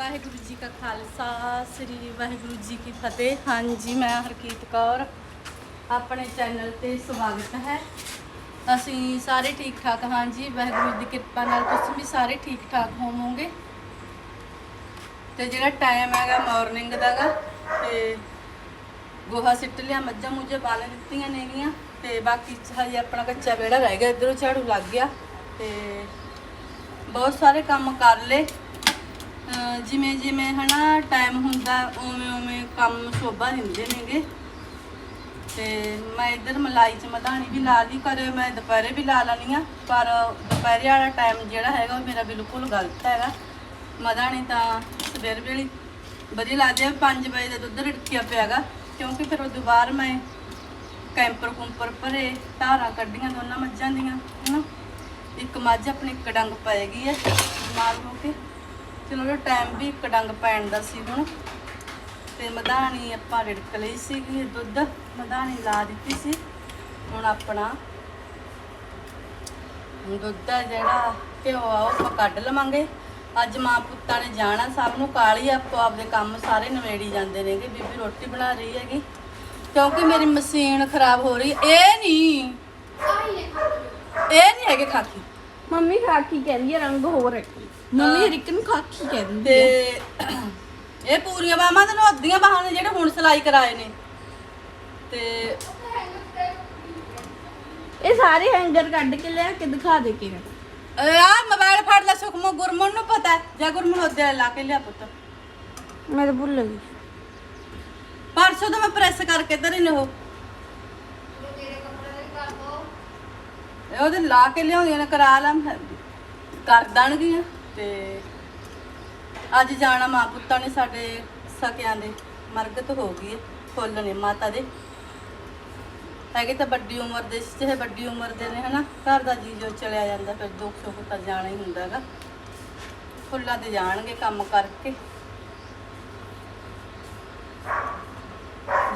ਵਾਹਿਗੁਰੂ ਜੀ ਕਾ ਖਾਲਸਾ, ਸ੍ਰੀ ਵਾਹਿਗੁਰੂ ਜੀ ਕੀ ਫਤਿਹ। ਹਾਂਜੀ, ਮੈਂ ਹਰਕੀਤ ਕੌਰ, ਆਪਣੇ ਚੈਨਲ ਤੇ ਸਵਾਗਤ ਹੈ। ਅਸੀਂ ਸਾਰੇ ਠੀਕ ਠਾਕ ਹਾਂ ਜੀ ਵਾਹਿਗੁਰੂ ਦੀ ਕਿਰਪਾ ਨਾਲ ਤੁਸੀਂ ਵੀ ਸਾਰੇ ਠੀਕ ਠਾਕ ਹੋਵੋਗੇ। ਤੇ ਜਿਹੜਾ ਟਾਈਮ ਹੈਗਾ ਮਾਰਨਿੰਗ ਦਾਗਾ ਤੇ ਗੋਹਾ ਸਿੱਟ ਲਿਆ, ਮੱਝਾਂ ਮੁੱਝਾਂ ਬਾਲ ਦਿੱਤੀਆਂ ਨੇਗੀਆਂ ਤੇ ਬਾਕੀ ਹਜੇ ਆਪਣਾ ਕੱਚਾ ਵਿਹੜਾ ਰਹਿ ਗਿਆ, ਇਧਰੋਂ ਝਾੜੂ ਲੱਗ ਗਿਆ, ਤੇ ਬਹੁਤ ਸਾਰੇ ਕੰਮ ਕਰ ਲਏ। ਜਿਵੇਂ ਜਿਵੇਂ ਹਨਾ ਟਾਈਮ ਹੁੰਦਾ, ਉਵੇਂ ਉਵੇਂ ਕੰਮ ਸ਼ੋਭਾ ਦਿੰਦੇ ਨੇਗੇ। ਤੇ ਮੈਂ ਇੱਧਰ ਮਲਾਈ ਚ ਮਧਾਣੀ ਵੀ ਲਾ ਲਈ ਕਰੇ ਮੈਂ ਦੁਪਹਿਰੇ ਵੀ ਲਾ ਲੈਣੀ ਆ ਪਰ ਦੁਪਹਿਰੇ ਵਾਲਾ ਟਾਈਮ ਜਿਹੜਾ ਹੈਗਾ ਉਹ ਮੇਰਾ ਬਿਲਕੁਲ ਗਲਤ ਹੈਗਾ। ਮਧਾਣੀ ਤਾਂ ਸਵੇਰ ਵੇਲੇ ਵਧੀਆ ਲੱਗਦੀ ਆ 5 ਵਜੇ ਦਾ ਦੁੱਧ ਰੜਕਿਆ ਪਿਆਗਾ, ਕਿਉਂਕਿ ਫਿਰ ਉਦੋਂ ਬਾਅਦ ਮੈਂ ਕੈਂਪਰ ਕੁੰਪਰ ਭਰੇ, ਧਾਰਾਂ ਕੱਢੀਆਂ, ਦੋਨਾਂ ਮੱਝਾਂ ਦੀਆਂ, ਹਨਾ। ਇੱਕ ਮੱਝ ਆਪਣੀ ਇੱਕ ਡੰਗ ਪੈ ਗਈ ਹੈ ਬਿਮਾਰ ਹੋ ਕੇ। ਚਲੋ ਉਹ ਟਾਈਮ ਵੀ ਇੱਕ ਡੰਗ ਪੈਣ ਦਾ ਸੀ ਹੁਣ। ਤੇ ਮਧਾਣੀ ਆਪਾਂ ਰਿੜਕ ਲਈ ਸੀਗੀ ਦੁੱਧ। ਮਧਾਣੀ ਲਾ ਦਿੱਤੀ ਸੀ। ਹੁਣ ਆਪਣਾ ਦੁੱਧ ਆ ਜਿਹੜਾ ਘਿਓ ਆ ਉਹ ਆਪਾਂ ਕੱਢ ਲਵਾਂਗੇ। ਅੱਜ ਮਾਂ ਪੁੱਤਾਂ ਨੇ ਜਾਣਾ ਸਭ ਨੂੰ ਕਾਲੀ ਆਪੋ ਆਪਦੇ ਕੰਮ ਸਾਰੇ ਨਵੇੜੀ ਜਾਂਦੇ ਨੇਗੇ। ਬੀਬੀ ਰੋਟੀ ਬਣਾ ਰਹੀ ਹੈਗੀ। ਕਿਉਂਕਿ ਮੇਰੀ ਮਸ਼ੀਨ ਖਰਾਬ ਹੋ ਰਹੀ। ਇਹ ਨਹੀਂ ਇਹ ਨਹੀਂ ਹੈਗੇ ਖਾਕੀ। ਮੰਮੀ ਖਾਕੀ ਕਹਿੰਦੀ ਹੈ ਰੰਗ ਹੋਰ ਹੈ ਮੰਮੀ ਰਿਕ ਨੂੰ ਖਾਕੀ ਕਹਿੰਦੀ ਤੇ ਇਹ ਪੂਰੀਆਂ ਬਾਹਾਂ ਤੇ ਅੱਧੀਆਂ ਬਾਹਾਂ ਨੇ ਜਿਹੜੇ ਹੁਣ ਸਿਲਾਈ ਕਰਾਏ ਨੇ। ਤੇ ਇਹ ਸਾਰੇ ਹੈਂਗਰ ਕੱਢ ਕੇ ਲਿਆ ਕੇ ਦਿਖਾ ਦੇ ਕੇ ਆ ਮੋਬਾਈਲ ਫੜ ਲੈ ਸੁਖਮੋ ਗੁਰਮਨ ਨੂੰ ਪਤਾ ਹੈ। ਜਾਂ ਗੁਰਮਨ ਉਹਦੇ ਲਾ ਕੇ ਲਿਆ ਪੁੱਤ। ਮੈਂ ਤਾਂ ਭੁੱਲ ਗਈ। ਪਰਸੋਂ ਤਾਂ ਮੈਂ ਪ੍ਰੈਸ ਕਰਕੇ ਧਰੇ ਨੇ ਉਹ। ਇਹ ਉਹਦੇ ਲਾ ਕੇ ਲਿਆਉਂਦੀਆਂ ਨੇ ਕਰਾ ਲਾਂ ਕਰ ਦੇਣਗੀਆਂ। ਤੇ ਅੱਜ ਜਾਣਾ ਮਾਂ ਪੁੱਤਾਂ ਨੇ ਸਾਡੇ ਸਕਿਆਂ ਦੇ, ਮਰਗਤ ਹੋ ਗਈ ਹੈ ਫੁੱਲ ਨੇ ਮਾਤਾ ਦੇ। ਹੈਗੇ ਤਾਂ ਵੱਡੀ ਉਮਰ ਦੇ ਚਾਹੇ ਵੱਡੀ ਉਮਰ ਦੇ ਨੇ ਹਨਾ, ਘਰ ਦਾ ਜੀ ਜੋ ਚਲਿਆ ਜਾਂਦਾ, ਫਿਰ ਦੁੱਖ ਸੁੱਖ ਤਾਂ ਜਾਣਾ ਹੀ ਹੁੰਦਾ ਹੈਗਾ। ਫੁੱਲਾਂ ਤੇ ਜਾਣਗੇ ਕੰਮ ਕਰਕੇ।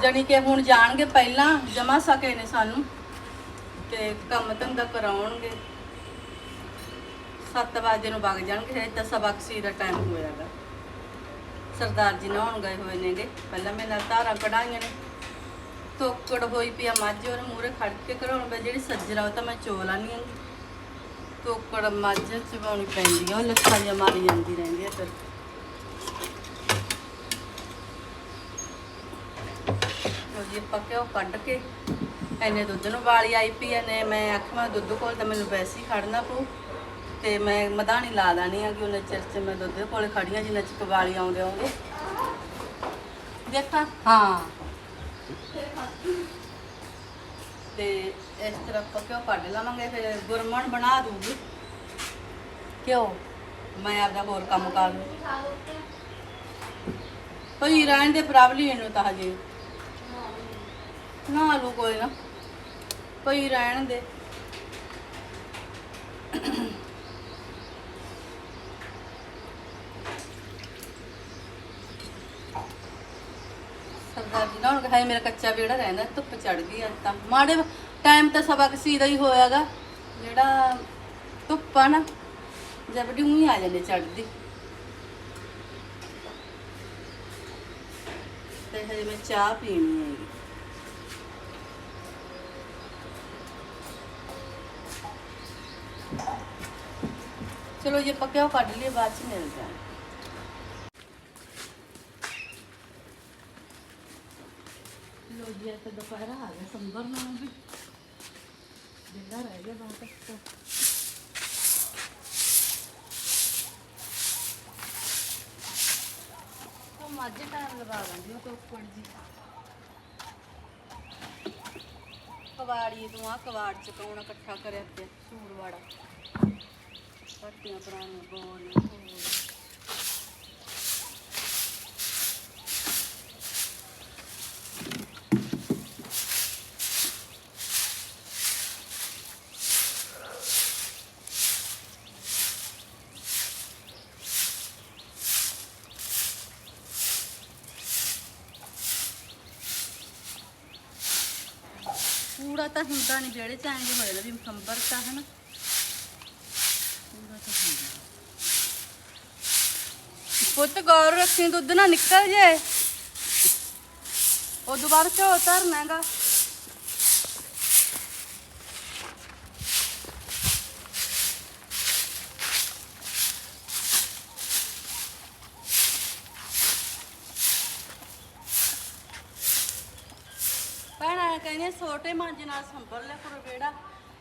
ਜਾਣੀ ਕਿ ਹੁਣ ਜਾਣਗੇ ਪਹਿਲਾਂ ਜਮਾ ਸਕੇ ਨੇ ਸਾਨੂੰ, ਤੇ ਕੰਮ ਧੰਦਾ ਕਰਾਉਣਗੇ। 7 ਵਜੇ ਨੂੰ ਵਗ ਜਾਣਗੇ, ਹਜੇ ਤਾਂ ਸਬਕਸੀ ਦਾ ਟਾਈਮ ਹੋਇਆਗਾ ਸਰਦਾਰ ਜੀ ਨਹਾਉਣ ਗਏ ਹੋਏ ਨੇਗੇ। ਪਹਿਲਾਂ ਮੇਰੇ ਨਾਲ ਧਾਰਾਂ ਕਢਾਈਆਂ ਨੇ। ਤੋਕੜ ਹੋਈ ਪਿਆ ਮੱਝ, ਉਹਨੇ ਮੂਰੇ ਖੜ ਕੇ ਕਰਾਉਣ ਪਈ ਜਿਹੜੀ ਸੱਜਰਾ, ਉਹ ਤਾਂ ਮੈਂ ਚੋਲਾ ਨਹੀਂ ਆਂਦੀ ਤੋਕੜ ਮੱਝ ਚਵਾਉਣੀ ਪੈਂਦੀ ਆ, ਉਹ ਲੱਖਾਂ ਜਿਹਾ ਮਾਰੀ ਜਾਂਦੀ ਰਹਿੰਦੀ ਆ ਫਿਰ। ਲਓ ਜੀ, ਆਪਾਂ ਘਿਓ ਕੱਢ ਕੇ, ਐਨੇ ਦੁੱਧ ਨੂੰ ਵਾਲੀ ਆਈ ਪਈ ਐ ਨੇ ਮੈਂ ਆਖਿਆ ਮੈਂ ਦੁੱਧ ਕੋਲ ਤਾਂ ਮੈਨੂੰ ਵੈਸੇ ਹੀ ਖੜਨਾ ਪਊ। ਤੇ ਮੈਂ ਮਧਾਣੀ ਲਾ ਦੇਣੀ ਆ ਕਿ ਉਹਨਾਂ ਚਿਰ ਚ ਮੈਂ ਦੁੱਧ ਕੋਲ ਖੜੀਆਂ ਜਿੰਨਾ ਚ ਕਵਾਲੀ ਆਉਂਦੇ ਆਉਂਦੇ ਦੇਖਾਂ, ਹਾਂ। ਤੇ ਇਸ ਤਰ੍ਹਾਂ ਆਪਾਂ ਘਿਓ ਕੱਢ ਲਵਾਂਗੇ, ਫਿਰ ਗੁਰਮਣ ਬਣਾ ਦੂਗੀ। ਕਿਉਂ ਮੈਂ ਆਪਦਾ ਹੋਰ ਕੰਮ ਕਰ ਲੂ। ਭਈ ਰਹਿਣ ਦੇ ਪ੍ਰੋਬਲਮ ਇਹਨੂੰ ਤਾਂ ਹਜੇ। ਨਾ ਲੂ ਕੋਈ ਨਾ। ਕੋਈ ਰਹਿਣ ਦੇ। ਸਰਦਾਰ ਜੀ ਨਾ ਹੁਣ ਕਹਾਈ ਮੇਰਾ ਕੱਚਾ ਵਿਹੜਾ ਰਹਿੰਦਾ, ਧੁੱਪ ਚੜ ਗਈ ਅੱਜ ਤਾਂ। ਮਾੜੇ ਟਾਈਮ ਤਾਂ ਸਵਾ ਕਿਸੇ ਦਾ ਹੀ ਹੋਇਆਗਾ। ਜਿਹੜਾ ਧੁੱਪ ਆ ਨਾ ਜਬੜੀ ਉਹੀ ਆ ਜਾਂਦੀ ਚੜਦੀ ਤੇ ਹਜੇ ਮੈਂ ਚਾਹ ਪੀਣੀ ਹੈ ਚਲੋ ਜੇ ਪੱਕਿਆ ਕੱਢ ਲਈਏ, ਬਾਅਦ ਚ ਮਿਲਦੇ ਹਾਂ ਲੋ ਜੇ ਤਾਂ ਦੁਪਹਿਰਾ ਆ ਗਿਆ ਸੰਬਰ ਨੂੰ ਵੀ। ਜਿਹੜਾ ਰਹਿ ਗਿਆ ਬਾਅਦ ਤੱਕ ਉਹ ਮਾਝੇ ਟਾਈਮ ਲਗਾ ਲੈਂਦੀ ਉਹ ਟੋਕੜ ਜੀ। ਕਵਾੜੀ ਤੂੰ ਆ, ਕਵਾੜ ਚ ਕੌਣ ਇਕੱਠਾ ਕਰਿਆ ਤੇ? ਸੂਰ ਵਾੜਾ ਪੱਟੀਆਂ ਪੁਰਾਣੀਆਂ ਬੋਲ। ਕੂੜਾ ਤਾਂ ਹੁੰਦਾ ਨਹੀਂ ਜਿਹੜੇ ਚ ਐਂ ਹੋ ਜਾਂਦਾ ਵੀ ਕੰਬਰ ਤਾਂ ਹੈ ਨਾ ਕੂੜਾ ਤਾਂ ਹੁੰਦਾ। ਪੁੱਤ ਗੌਰ ਰੱਖੀ, ਦੁੱਧ ਨਾ ਨਿਕਲ ਜੇ। ਉਦੋਂ ਦੁਬਾਰਾ ਝੋ ਧਰਨਾ ਹੈਗਾ ਭੈਣਾਂ ਕਹਿੰਦੇ ਛੋਟੇ ਮਾਂਜੇ ਨਾਲ ਸੰਭਲ ਲੈ ਕਰੋ ਵਿਹੜਾ।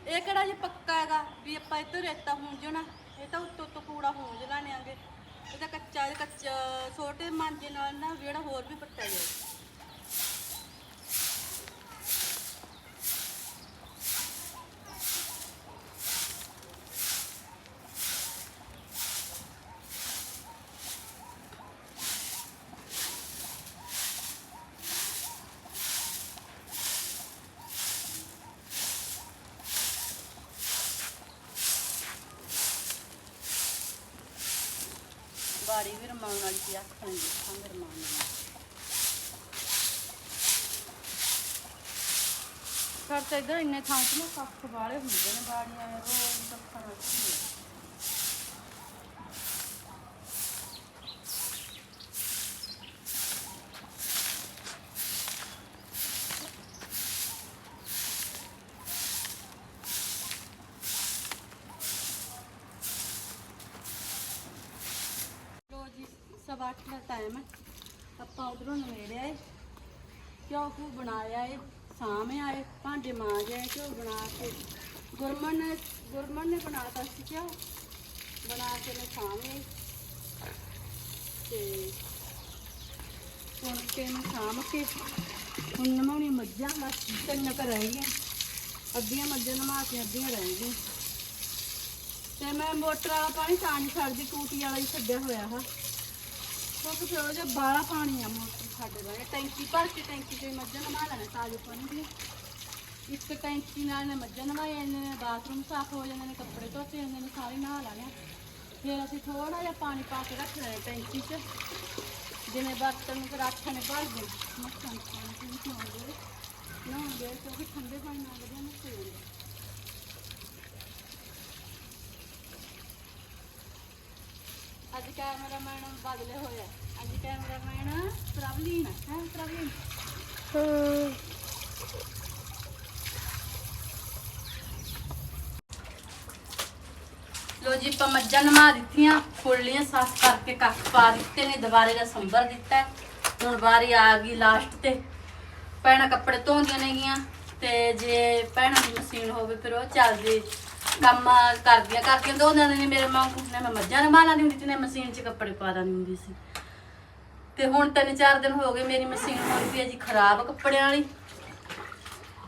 ਇਹ ਕਿਹੜਾ ਜੇ ਪੱਕਾ ਹੈਗਾ ਵੀ ਆਪਾਂ ਇਹ ਇੱਧਰ ਰੇਤਾ ਹੁੰਜਣਾ ਇਹ ਤਾਂ ਉੱਤੋਂ ਉੱਤੋਂ ਕੂੜਾ ਹੁੰਜ ਲਾਣਿਆਂਗੇ ਇਹ ਤਾਂ ਕੱਚਾ ਕੱਚਾ, ਛੋਟੇ ਮਾਂਜੇ ਨਾਲ ਨਾ ਵਿਹੜਾ ਹੋਰ ਵੀ ਪੱਟਿਆ ਜਾਏ ਬਾੜੀ ਵੀ ਰਮਾਉਣ ਵਾਲੀ ਸੀ ਅੱਖਾਂ ਦੀ ਖੰਗ ਰਮਾਉਣ ਵਾਲੀ ਪਰ ਤਾਂ ਇੰਨੇ ਥਾਂ 'ਚ ਨਾ ਕੱਖ ਵਾਲੇ ਹੁੰਦੇ ਨੇ ਬਾੜੀਆਂ ਰੋਜ਼ ਕੱਖਾਂ ਨਾਲ 8 ਦਾ ਟਾਈਮ ਹੈ ਆਪਾਂ ਉਧਰੋਂ ਨਵੇੜਿਆ ਏ। ਕਿਉਂ ਕੋ ਬਣਾਇਆ ਏ ਸਾਹਮਣੇ ਆਏ ਭਾਂਡੇ ਮਾਂਜੇ ਕਿਉਂ ਬਣਾ ਕੇ। ਗੁਰਮਨ ਨੇ ਗੁਰਮਨ ਨੇ ਬਣਾਤਾ ਸੀ ਕਿਉਂ ਬਣਾ ਕੇ ਨੇ ਸਾਹਮਣੇ ਤੇ ਹੁਣ ਕੇ ਨੂੰ ਸਾਮ ਕੇ ਹੁਣ ਨਮਾਉਣੀ ਮੱਝਾਂ, ਬਸ ਤਿੰਨ ਕਰ ਰਹਿ ਗਈਆਂ। ਅੱਧੀਆਂ ਮੱਝਾਂ ਨਮਾ ਕੇ ਅੱਧੀਆਂ ਰਹਿ ਗਈ ਤੇ ਮੈਂ ਮੋਟਰ ਵਾਲਾ ਪਾਣੀ ਤਾਂ ਨਹੀਂ ਛੱਡਦੀ ਟੂਟੀ ਵਾਲਾ ਹੀ ਛੱਡਿਆ ਹੋਇਆ ਹਾ ਕਿਉਂਕਿ ਫਿਰ ਉਹ ਜੇ ਬਾਲਾ ਪਾਣੀ ਆ ਮੋਟਰ ਸਾਡੇ ਦਾ। ਟੈਂਕੀ ਭਰ ਕੇ ਟੈਂਕੀ ਤੇ ਮੱਝਾਂ ਨਵਾ ਲੈਣਾ, ਤਾਜ਼ੇ ਪਾਣੀ ਦੀ। ਇੱਕ ਟੈਂਕੀ ਨਾਲ ਨੇ ਮੱਝਾਂ ਨਵਾ ਜਾਂਦੇ ਨੇ ਬਾਥਰੂਮ ਸਾਫ਼ ਹੋ ਜਾਂਦੇ ਨੇ, ਕੱਪੜੇ ਧੋਤੇ ਜਾਂਦੇ ਨੇ ਸਾਰੇ ਨਹਾ ਲੈਣੇ ਫਿਰ ਅਸੀਂ ਥੋੜਾ ਜਿਹਾ ਪਾਣੀ ਪਾ ਕੇ ਰੱਖ ਲੈਣਾ ਟੈਂਕੀ 'ਚ। ਜਿਵੇਂ ਬਰਤਨ ਨੂੰ ਫਿਰ ਅੱਠ ਨੇ, ਭਰ ਗਏ ਮੱਛਾਂ ਪਾਣੀ ਵਿੱਚ ਨਹਾਉਂਦੇ ਨਹਾਉਂਦੇ ਕਿਉਂਕਿ ਠੰਡੇ ਪਾਣੀ ਨਾਲ ਵਧੀਆ ਨਹਾਉਂਦੇ ਜਾਂਦੇ ਅੱਜ ਕੈਮਰਾਮੈਨ ਬਦਲੇ ਹੋਇਆ ਅੱਜ ਕੈਮਰਾਮੈਨ ਪ੍ਰਵਲੀਨ ਲੋ ਜੀ, ਆਪਾਂ ਮੱਝਾਂ ਨਮਾ ਦਿੱਤੀਆਂ, ਫੁੱਲੀਆਂ ਸਾਫ਼ ਕਰਕੇ ਕੱਖ ਪਾ ਦਿੱਤੇ ਨੇ, ਦੁਬਾਰੇ ਦਾ ਸੰਭਰ ਦਿੱਤਾ ਹੁਣ ਵਾਰੀ ਆ ਗਈ ਲਾਸਟ ਤੇ। ਭੈਣਾਂ ਕੱਪੜੇ ਧੋਂਦੀਆਂ ਨੇਗੀਆਂ ਤੇ ਜੇ ਭੈਣਾਂ ਦੀ ਮਸ਼ੀਨ ਹੋਵੇ, ਫਿਰ ਉਹ ਚੱਲਦੀ ਕੰਮ ਕਰਦੀਆਂ ਕਰਦੀਆਂ ਧੋਂਦੀਆਂ ਨੇ ਮੇਰੇ ਮਾਂ ਨੇ ਮੈਂ ਮੱਝਾਂ ਨਮਾ ਲਾਂਦੀ ਹੁੰਦੀ ਸੀ ਨੇ ਮਸ਼ੀਨ 'ਚ ਕੱਪੜੇ ਪਾ ਦਿੰਦੀ ਹੁੰਦੀ ਸੀ। ਤੇ ਹੁਣ ਤਿੰਨ ਚਾਰ ਦਿਨ ਹੋ ਗਏ ਮੇਰੀ ਮਸ਼ੀਨ ਹੋਈ ਪਈ ਹੈ ਜੀ ਖਰਾਬ ਕੱਪੜਿਆਂ ਵਾਲੀ।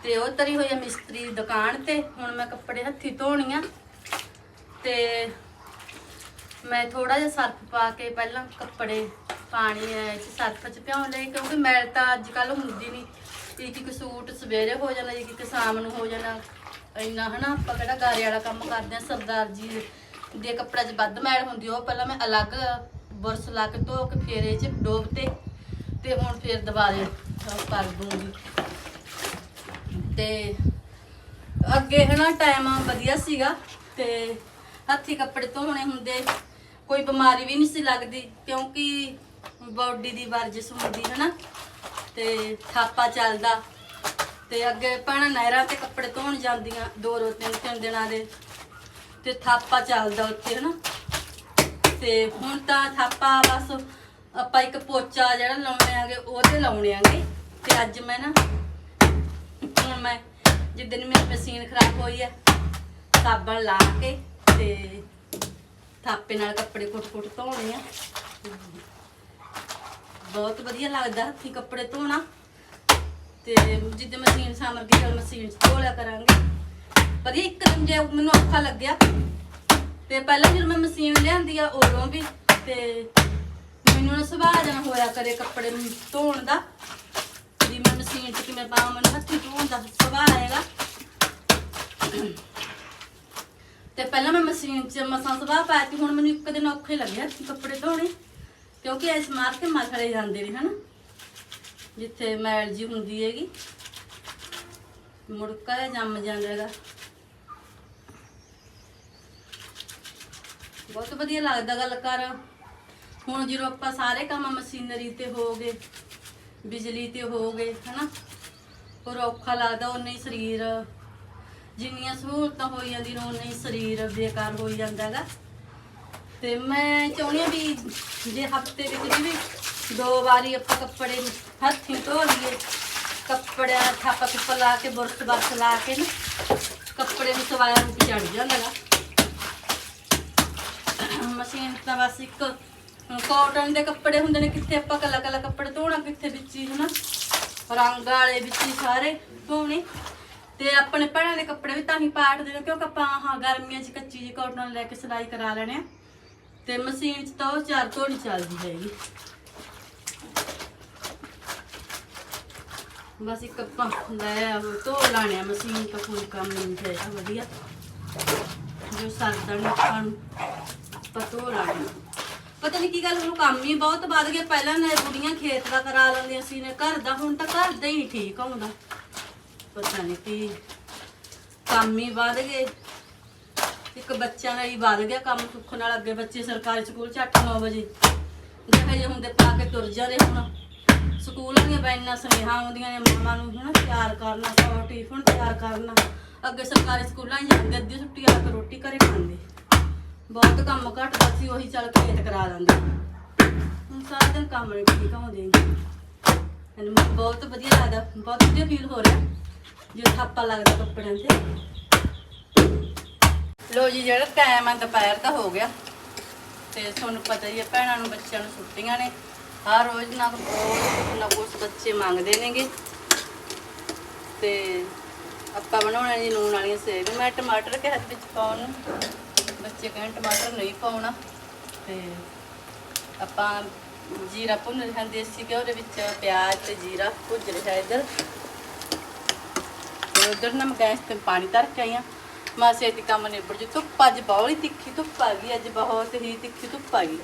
ਤੇ ਉਹ ਤਰੀ ਹੋਈ ਹੈ ਮਿਸਤਰੀ ਦੀ ਦੁਕਾਨ ਤੇ, ਹੁਣ ਮੈਂ ਕੱਪੜੇ ਹੱਥੀ ਧੋਣੀ ਆ। ਤੇ ਮੈਂ ਥੋੜਾ ਜਿਹਾ ਸਰਫ ਪਾ ਕੇ ਪਹਿਲਾਂ ਕੱਪੜੇ ਪਾਣੀ ਹੈ ਚ ਸਰਫ ਚ ਭਿਉਂ ਲਏ, ਕਿਉਂਕਿ ਮੈਲ ਤਾਂ ਅੱਜ ਕੱਲ ਹੁੰਦੀ ਨਹੀਂ ਇੱਕ ਇੱਕ ਸੂਟ ਸਵੇਰੇ ਹੋ ਜਾਣਾ, ਇੱਕ ਇੱਕ ਸ਼ਾਮ ਨੂੰ ਹੋ ਜਾਣਾ। ਇੰਨਾ ਹਨਾ, ਆਪਾਂ ਕਿਹੜਾ ਗਾਰੇ ਵਾਲਾ ਕੰਮ ਕਰਦੇ ਆ ਸਰਦਾਰ ਜੀ ਦੇ ਕੱਪੜਿਆਂ 'ਚ ਵੱਧ ਮੈਲ ਹੁੰਦੀ ਉਹ ਪਹਿਲਾਂ ਮੈਂ ਅਲੱਗ ਬੁਰਸ ਲਾ ਕੇ ਧੋ ਕੇ ਫੇਰ ਇਹ 'ਚ ਡੋਬਤੇ ਤੇ ਹੁਣ ਫੇਰ ਦੁਬਾਰੇ ਕਰ ਦੂੰਗੀ। ਤੇ ਅੱਗੇ ਹਨਾ ਟਾਈਮ ਵਧੀਆ ਸੀਗਾ ਤੇ ਹੱਥੀ ਕੱਪੜੇ ਧੋਣੇ ਹੁੰਦੇ, ਕੋਈ ਬਿਮਾਰੀ ਵੀ ਨਹੀਂ ਸੀ ਲੱਗਦੀ ਕਿਉਂਕਿ ਬਾਡੀ ਦੀ ਵਰਜਿਸ਼ ਹੁੰਦੀ ਹਨਾ, ਤੇ ਥਾਪਾ ਚੱਲਦਾ। ਤੇ ਅੱਗੇ ਭੈਣਾਂ ਨਹਿਰਾਂ ਤੇ ਕੱਪੜੇ ਧੋਣ ਜਾਂਦੀਆਂ, ਦੋ ਦੋ ਤਿੰਨ ਤਿੰਨ ਦਿਨਾਂ ਦੇ। ਤੇ ਥਾਪਾ ਚੱਲਦਾ ਉੱਥੇ, ਹਨਾ? ਤੇ ਹੁਣ ਤਾਂ ਥਾਪਾ ਬਸ ਆਪਾਂ ਇੱਕ ਪੋਚਾ ਜਿਹੜਾ ਲਾਉਣੇ ਆਗੇ ਉਹਦੇ ਲਾਉਣੇ ਆਗੇ ਤੇ ਅੱਜ ਮੈਂ ਨਾ, ਹੁਣ ਮੈਂ ਜਿੱਦਣ ਮੇਰੀ ਮਸ਼ੀਨ ਖਰਾਬ ਹੋਈ ਹੈ ਸਾਬਣ ਲਾ ਕੇ ਤੇ ਥਾਪੇ ਨਾਲ ਕੱਪੜੇ ਕੁੱਟ-ਕੁੱਟ ਧੋਣੇ ਆ। ਬਹੁਤ ਵਧੀਆ ਲੱਗਦਾ ਹੱਥੀ ਕੱਪੜੇ ਧੋਣਾ। ਤੇ ਜਿੱਦ ਮਸ਼ੀਨ ਸਾਮਰ ਕੇ ਚਲ ਮਸ਼ੀਨ 'ਚ ਧੋ ਲਿਆ ਕਰਾਂਗੇ। ਪਰ ਇਹ ਇੱਕ ਦਿਨ ਜੇ ਮੈਨੂੰ ਔਖਾ ਲੱਗਿਆ, ਤੇ ਪਹਿਲਾਂ ਜਦੋਂ ਮੈਂ ਮਸ਼ੀਨ ਲਿਆਂਦੀ ਆ ਉਦੋਂ ਵੀ, ਤੇ ਮੈਨੂੰ ਨਾ ਸੁਭਾਅ ਜਨਾ ਹੋਇਆ ਕਰੇ ਕੱਪੜੇ ਧੋਣ ਦਾ। ਵੀ ਮੈਂ ਮਸ਼ੀਨ 'ਚ ਕਿਵੇਂ ਪਾਵਾਂ ਮੈਨੂੰ ਹੱਥੀ ਧੋਣ ਦਾ ਸੁਭਾਅ ਆਏਗਾ। ਤੇ ਪਹਿਲਾਂ ਮੈਂ ਮਸ਼ੀਨ 'ਚ ਮਸਾਂ ਸੁਭਾਅ ਪਾਇਆ ਤੇ ਹੁਣ ਮੈਨੂੰ ਇੱਕ ਦਿਨ ਔਖੇ ਲੱਗਿਆ ਹੱਥੀਂ ਕੱਪੜੇ ਧੋਣੇ, ਕਿਉਂਕਿ ਇਸ ਮਾਰ ਕੇ ਮਸਲੇ ਜਾਂਦੇ ਨੇ, ਹਨਾ? ਜਿੱਥੇ ਮੈਲ ਜੀ ਹੁੰਦੀ ਹੈਗੀ। ਮੁੜਕਾ ਜਿਹਾ ਜੰਮ ਜਾਂਦਾ ਹੈਗਾ। ਬਹੁਤ ਵਧੀਆ ਲੱਗਦਾ ਗੱਲ ਕਰ। ਹੁਣ ਜਦੋਂ ਆਪਾਂ ਸਾਰੇ ਕੰਮ ਮਸ਼ੀਨਰੀ ਤੇ ਹੋ ਗਏ, ਬਿਜਲੀ ਤੇ ਹੋ ਗਏ, ਹਨਾ? ਹੋਰ ਔਖਾ ਲੱਗਦਾ ਉਨਾ ਹੀ ਸਰੀਰ। ਜਿੰਨੀਆਂ ਸਹੂਲਤਾਂ ਹੋਈ ਜਾਂਦੀਆਂ ਨੇ ਉਨਾ ਹੀ ਸਰੀਰ ਬੇਕਾਰ ਹੋਈ ਜਾਂਦਾ ਹੈਗਾ। ਤੇ ਮੈਂ ਚਾਹੁੰਦੀ ਹਾਂ ਵੀ ਜੇ ਹਫ਼ਤੇ ਵਿੱਚ ਵੀ ਦੋ ਵਾਰੀ ਆਪਾਂ ਕੱਪੜੇ ਹੱਥੀਂ ਧੋ ਲਈਏ ਕੱਪੜਿਆਂ ਦਾ ਥਾਪਾ ਥੁੱਪਾ ਲਾ ਕੇ, ਬੁਰਸ਼ ਬਰਸ਼ ਲਾ ਕੇ ਨਾ, ਕੱਪੜੇ ਨੂੰ ਸਵਾਇਆ ਰੂਪ ਚੜ ਜਾਂਦਾ ਗਾ ਮਸ਼ੀਨ ਤਾਂ ਬਸ ਇੱਕ ਕਾਟਨ ਦੇ ਕੱਪੜੇ ਹੁੰਦੇ ਨੇ, ਕਿੱਥੇ ਆਪਾਂ ਕਲਾ ਕਲਾ ਕੱਪੜੇ ਧੋਣਾ ਕਿੱਥੇ ਵਿੱਚ ਹੀ, ਹਨਾ? ਰੰਗ ਵਾਲੇ ਵਿੱਚ ਹੀ ਸਾਰੇ ਧੋਣੇ। ਤੇ ਆਪਣੇ ਭੈਣਾਂ ਦੇ ਕੱਪੜੇ ਵੀ ਤਾਂ ਹੀ ਪਾਟਦੇ ਨੇ, ਕਿਉਂਕਿ ਆਪਾਂ ਹਾਂ ਗਰਮੀਆਂ 'ਚ ਕੱਚੀ ਜਿਹੀ ਕਾਟਨ ਲੈ ਕੇ ਸਿਲਾਈ ਕਰਾ ਲੈਣੇ ਆ। ਤੇ ਮਸ਼ੀਨ 'ਚ ਤਾਂ ਉਹ ਚਾਰ ਧੋਣੀ ਚੱਲਦੀ ਹੈਗੀ। ਬਸ ਇੱਕ ਆਪਾਂ ਲੈ ਆਵੋ, ਧੋ ਲਾਣੇ ਆ ਮਸ਼ੀਨ ਤਾਂ ਕੋਈ ਕੰਮ ਨਹੀਂ ਹੈ ਵਧੀਆ। ਜੋ ਸਰਦਾ ਨਹੀਂ ਆਪਾਂ ਨੂੰ ਆਪਾਂ ਧੋ ਲਾਣੇ ਪਤਾ ਨਹੀਂ ਕੀ ਗੱਲ ਹੁਣ ਕੰਮ ਹੀ ਬਹੁਤ ਵੱਧ ਗਿਆ। ਪਹਿਲਾਂ ਨੇ ਬੁੜੀਆਂ ਖੇਤ ਦਾ ਕਰਾ ਲੈਂਦੀਆਂ ਸੀ ਨੇ ਘਰ ਦਾ ਹੁਣ ਤਾਂ ਘਰ ਦਾ ਹੀ ਠੀਕ ਆਉਂਦਾ ਪਤਾ ਨਹੀਂ ਕੀ ਕੰਮ ਹੀ ਵੱਧ ਗਏ। ਇੱਕ ਬੱਚਿਆਂ ਦਾ ਹੀ ਵੱਧ ਗਿਆ ਕੰਮ ਸੁੱਖ ਨਾਲ ਅੱਗੇ ਬੱਚੇ ਸਰਕਾਰੀ ਸਕੂਲ ਚ 8-9 ਵਜੇ। ਜਿਹੇ ਜਿਹੇ ਹੁੰਦੇ ਪਾ ਕੇ ਤੁਰ ਜਾਂਦੇ ਹੁਣ। ਸਕੂਲਾਂ ਦੀਆਂ ਬੈਨਾਂ ਸੁਨੇਹਾ ਆਉਂਦੀਆਂ ਨੇ ਮਾਮਾ ਨੂੰ ਹਨਾ ਤਿਆਰ ਕਰਨਾ ਸੌ ਟਿਫਨ ਤਿਆਰ ਕਰਨਾ। ਅੱਗੇ ਸਰਕਾਰੀ ਸਕੂਲਾਂ 'ਚ ਜਾਂਦੇ ਅੱਧੀ ਛੁੱਟੀ ਆ ਕੇ ਰੋਟੀ ਘਰੇ ਖਾਂਦੇ। ਬਹੁਤ ਕੰਮ ਘਟਦਾ ਸੀ, ਉਹੀ ਚੱਲ ਖੇਤ ਕਰਾ ਦਿੰਦੇ। ਹੁਣ ਸਾਰਾ ਦਿਨ ਕੰਮ ਨਹੀਂ ਠੀਕ ਆਉਂਦੇ। ਮੈਨੂੰ ਬਹੁਤ ਵਧੀਆ ਲੱਗਦਾ, ਬਹੁਤ ਵਧੀਆ ਫੀਲ ਹੋ ਰਿਹਾ, ਜੇ ਥਾਪਾ ਲੱਗਦਾ ਕੱਪੜਿਆਂ ਤੇ। ਲੋ ਜੀ, ਜਿਹੜਾ ਟਾਈਮ ਆ, ਦੁਪਹਿਰ ਦਾ ਹੋ ਗਿਆ। ਤੇ ਤੁਹਾਨੂੰ ਪਤਾ ਹੀ ਹੈ ਭੈਣਾਂ ਨੂੰ ਬੱਚਿਆਂ ਨੂੰ ਛੁੱਟੀਆਂ ਨੇ। ਹਰ ਰੋਜ਼ ਨਾ ਕੁਛ ਨਾ ਕੁਛ ਬੱਚੇ ਮੰਗਦੇ ਨੇਗੇ। ਤੇ ਆਪਾਂ ਬਣਾਉਣਾ ਜੀ ਨੂਨ ਵਾਲੀਆਂ ਸੇਵ ਮੈਂ ਟਮਾਟਰ ਕੇ ਹੱਥ ਵਿੱਚ ਪਾਉਣ ਨੂੰ। ਬੱਚੇ ਕਹਿਣ ਟਮਾਟਰ ਨਹੀਂ ਪਾਉਣਾ। ਤੇ ਆਪਾਂ ਜੀਰਾ ਭੁੰਨ ਰਹੇ ਹਾਂ ਦੇਸੀ ਘਿਓ ਦੇ ਵਿੱਚ, ਪਿਆਜ਼ ਤੇ ਜੀਰਾ ਭੁੱਜ ਰਿਹਾ ਇੱਧਰ। ਤੇ ਉਧਰ ਨਾ ਮੈਂ ਗੈਸ ਤੇ ਪਾਣੀ ਧਰ ਕੇ ਆਈ ਹਾਂ ਮਾਸੇ ਦੀ ਕੰਮ ਨਿਬੜ ਜੂ। ਧੁੱਪ ਅੱਜ ਬਹੁਤ ਹੀ ਤਿੱਖੀ ਧੁੱਪ ਆ ਗਈ। ਅੱਜ ਬਹੁਤ ਹੀ ਤਿੱਖੀ ਧੁੱਪ ਆ ਗਈ।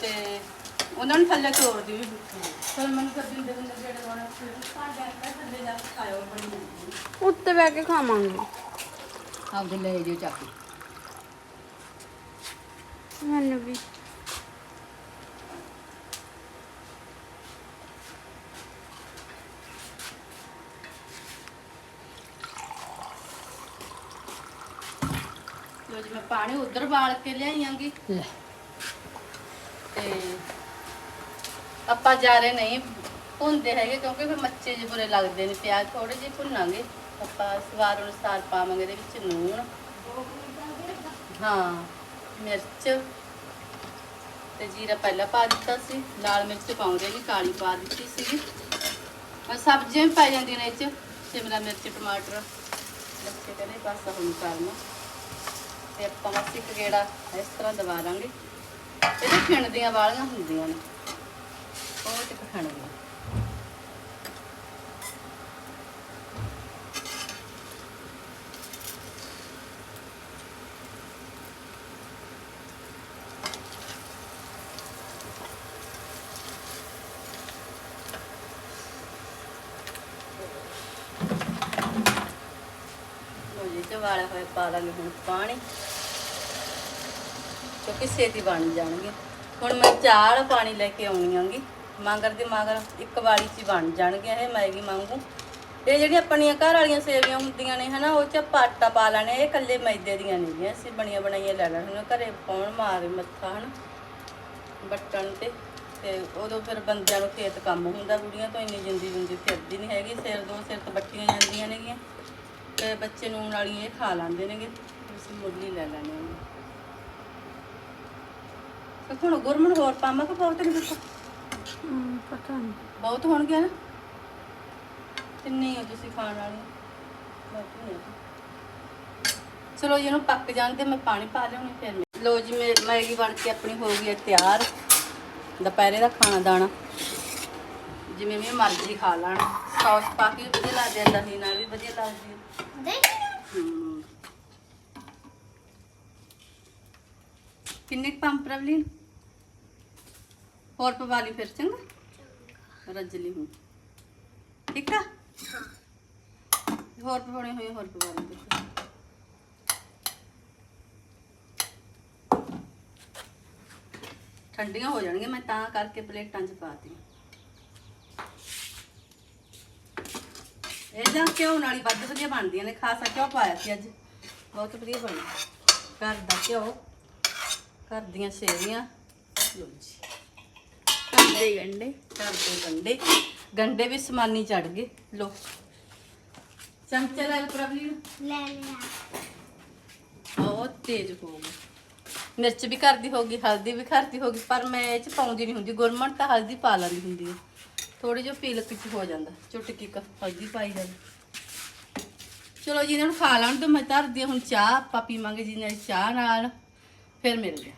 ਤੇ ਉਹਨਾਂ ਨੂੰ ਥੱਲੇ ਤੋੜ ਦੀ ਵੀ ਚਲ ਮੈਨੂੰ ਕਰ ਦਿੰਦੇ ਹੁੰਦੇ ਜਿਹੜੇ ਵਾਲਾ ਸਾਡੇ ਅੰਦਰ ਥੱਲੇ ਜਾ ਕੇ ਖਾਇਓ ਬਣੀ ਜਾਂਦੀ ਹੈ। ਉੱਤੇ ਬੈ ਕੇ ਖਾਵਾਂਗੇ। ਆਪਦੇ ਲੈ ਜਿਓ ਚੱਕ ਮੈਨੂੰ ਵੀ। ਲੋ ਜੀ ਮੈਂ ਪਾਣੀ ਉਧਰ ਬਾਲ ਕੇ ਲਿਆਈਆਂਗੀ ਲੈ। ਤੇ ਆਪਾਂ ਜਾਰੇ ਨਹੀਂ, ਭੁੰਨਦੇ ਹੈਗੇ ਕਿਉਂਕਿ ਫਿਰ ਮੱਚੇ ਜਿਹੇ ਬੁਰੇ ਲੱਗਦੇ ਨੇ, ਪਿਆਜ਼ ਥੋੜੇ ਜਿਹੇ ਭੁੰਨਾਂਗੇ। ਆਪਾਂ ਸਵਾਦ ਅਨੁਸਾਰ ਪਾਵਾਂਗੇ ਇਹਦੇ ਵਿੱਚ ਲੂਣ, ਹਾਂ, ਮਿਰਚ ਤੇ ਜੀਰਾ ਪਹਿਲਾਂ ਪਾ ਦਿੱਤਾ ਸੀ, ਲਾਲ ਮਿਰਚ ਪਾਉਂਦੇ ਨਹੀਂ ਕਾਲੀ ਪਾ ਦਿੱਤੀ ਸੀਗੀ। ਆ ਸਬਜ਼ੀਆਂ ਵੀ ਪੈ ਜਾਂਦੀਆਂ ਨੇ ਇਹ ਚ, ਸ਼ਿਮਲਾ ਮਿਰਚ, ਟਮਾਟਰ ਬੱਚੇ ਕਹਿੰਦੇ ਬਸ ਹੁਣ ਕਰਨਾ। ਤੇ ਆਪਾਂ ਬਸ ਇੱਕ ਗੇੜਾ ਇਸ ਤਰ੍ਹਾਂ ਦਵਾ ਦਾਂਗੇ। ਇਹਦੇ ਖਿੰਡ ਦੀਆਂ ਵਾਲੀਆਂ ਹੁੰਦੀਆਂ ਨੇ। ਉਹ ਤੇ ਖਿੰਡਦੀਆਂ ਲੋ ਵਾਲਾ ਹੋਇਆ ਪਾ ਦਾਂਗੇ ਹੁਣ ਪਾਣੀ। ਕਿਉਂਕਿ ਛੇਤੀ ਬਣ ਜਾਣਗੇ ਹੁਣ ਮੈਂ ਚਾਲ ਪਾਣੀ ਲੈ ਕੇ ਆਉਣੀ ਆਂਗੀ। ਮਾਂਗਰ ਦੇ ਮਾਂਗਰ ਇੱਕ ਵਾਰੀ ਚ ਬਣ ਜਾਣਗੇ ਇਹ ਮੈਗੀ ਵਾਂਗੂ। ਇਹ ਜਿਹੜੀਆਂ ਆਪਣੀਆਂ ਘਰ ਵਾਲੀਆਂ ਸੇਵੀਆਂ ਹੁੰਦੀਆਂ ਨੇ ਹਨਾ, ਉਹ ਚ ਆਪਾਂ ਆਟਾ ਪਾ ਲੈਣੇ, ਇਹ ਕੱਲੇ ਮੈਦੇ ਦੀਆਂ ਨਹੀਂ ਅਸੀਂ ਬਣੀਆਂ ਬਣਾਈਆਂ ਲੈ ਲੈਣੀਆਂ ਘਰੇ ਪਾਉਣ ਮਾਰੇ ਮੱਥਾ ਹਨ ਬੱਟਣ ਤੇ। ਤੇ ਉਦੋਂ ਫਿਰ ਬੰਦਿਆਂ ਨੂੰ ਖੇਤ ਕੰਮ ਹੁੰਦਾ, ਬੁੜੀਆਂ ਤੋਂ ਇੰਨੀ ਜਿੰਦੀ ਜਿੰਦੀ ਫਿਰਦੀ ਨਹੀਂ ਹੈਗੀ, ਸਿਰ ਦੋ ਸਿਰ ਤੋਂ ਬੱਟੀਆਂ ਜਾਂਦੀਆਂ ਨੇਗੀਆਂ। ਤੇ ਬੱਚੇ ਨੂੰ ਵਾਲੀਆਂ ਇਹ ਖਾ ਲੈਂਦੇ ਨੇਗੇ। ਅਸੀਂ ਮੁਰਲੀ ਲੈ ਲੈਣੇ ਤੇ ਹੁਣ ਗੁਰਮਨ ਹੋਰ ਪਾਵਾਂ ਕਿ ਬਹੁਤ ਨਹੀਂ ਦਿੱਤਾ ਹਮ, ਪਤਾ ਨਹੀਂ ਬਹੁਤ ਹੋਣਗੇ ਨਾ ਕਿੰਨੇ ਹੋ ਤੁਸੀਂ ਖਾਣ ਵਾਲੇ? ਬਹੁਤ ਨਹੀਂ ਹੈ। ਚਲੋ ਜੀ ਇਹਨੂੰ ਪੱਕ ਜਾਣ ਤੇ ਮੈਂ ਪਾਣੀ ਪਾ ਲਿਆਉਣੀ ਫਿਰ। ਮੈਂ- ਲਓ ਜੀ ਮੇ ਮੈਗੀ ਬਣ ਕੇ ਆਪਣੀ ਹੋ ਗਈ ਹੈ ਤਿਆਰ। ਦੁਪਹਿਰੇ ਦਾ ਖਾਣਾ ਦਾਣਾ। ਜਿਵੇਂ ਵੀ ਮਰਜ਼ੀ ਖਾ ਲੈਣ। ਸੌਸ ਪਾ ਕੇ ਵੀ ਵਧੀਆ ਲੱਗਦੀ ਹੈ ਦਹੀਂ ਨਾਲ ਵੀ ਵਧੀਆ ਲੱਗਦੀ ਹੈ ਹਮ। ਕਿੰਨੇ ਪੰਪ ਪ੍ਰਵਲੀਨ? ਹੋਰ ਪਵਾ ਲਈ ਫਿਰ, ਚੰਗਾ? ਰੱਜ ਲਈ ਹੁਣ। ਠੀਕ ਆ? ਹੋਰ ਪਵਾਉਣੇ ਹੋਏ, ਹੋਰ ਪਵਾ ਲਈ ਤੁਸੀਂ। ਠੰਡੀਆਂ ਹੋ ਜਾਣਗੀਆਂ, ਮੈਂ ਤਾਂ ਕਰਕੇ ਪਲੇਟਾਂ 'ਚ ਪਾਤੀ ਇਹ ਜਾਂ ਘਿਓ ਨਾਲ ਹੀ ਵੱਧ ਵਧੀਆ ਬਣਦੀਆਂ ਨੇ, ਖਾਸਾ ਘਿਓ ਪਾਇਆ ਸੀ ਅੱਜ। ਬਹੁਤ ਵਧੀਆ ਬਣੀ। ਘਰ ਦਾ ਘਿਓ, ਘਰ ਦੀਆਂ ਸੇਵੀਆਂ। ਲਓ ਜੀ। ਕੰਡੇ ਗੰਡੇ ਘਰ ਦੇ ਗੰਡੇ ਗੰਡੇ ਵੀ ਸਮਾਨੀ ਚੜ ਗਏ। ਲੋ ਚਮਚਾ ਲੈ ਪ੍ਰਭਲੀ ਨੂੰ। ਲੈ ਲਿਆ। ਬਹੁਤ ਤੇਜ਼ ਹੋ ਗਈ। ਮਿਰਚ ਵੀ ਘਰ ਦੀ ਹੋ ਗਈ ਹਲਦੀ ਵੀ ਘਰ ਦੀ ਹੋ ਗਈ ਪਰ ਮੈਂ ਇਹ ਚ ਪਾਉਂਦੀ ਨਹੀਂ ਹੁੰਦੀ। ਗੁਰਮਣ ਤਾਂ ਹਲਦੀ ਪਾ ਲੈਂਦੀ ਹੁੰਦੀ ਹੈ ਥੋੜੀ ਜਿਹੀ ਪੀਲਕ ਚ ਹੋ ਜਾਂਦਾ। ਚੁਟਕੀ ਕ ਹਲਦੀ ਪਾਈ ਜਾਂਦੀ ਚਲੋ ਜੀ ਇਹਨਾਂ ਨੂੰ ਖਾ ਲੈਣ ਤੇ ਮੈਂ ਧਰਦੀ ਹੁਣ ਚਾਹ। ਆਪਾਂ ਪੀਵਾਂਗੇ ਜੀ ਨਾਲ ਚਾਹ ਨਾਲ। ਫਿਰ ਮਿਲਦੇ ਹਾਂ।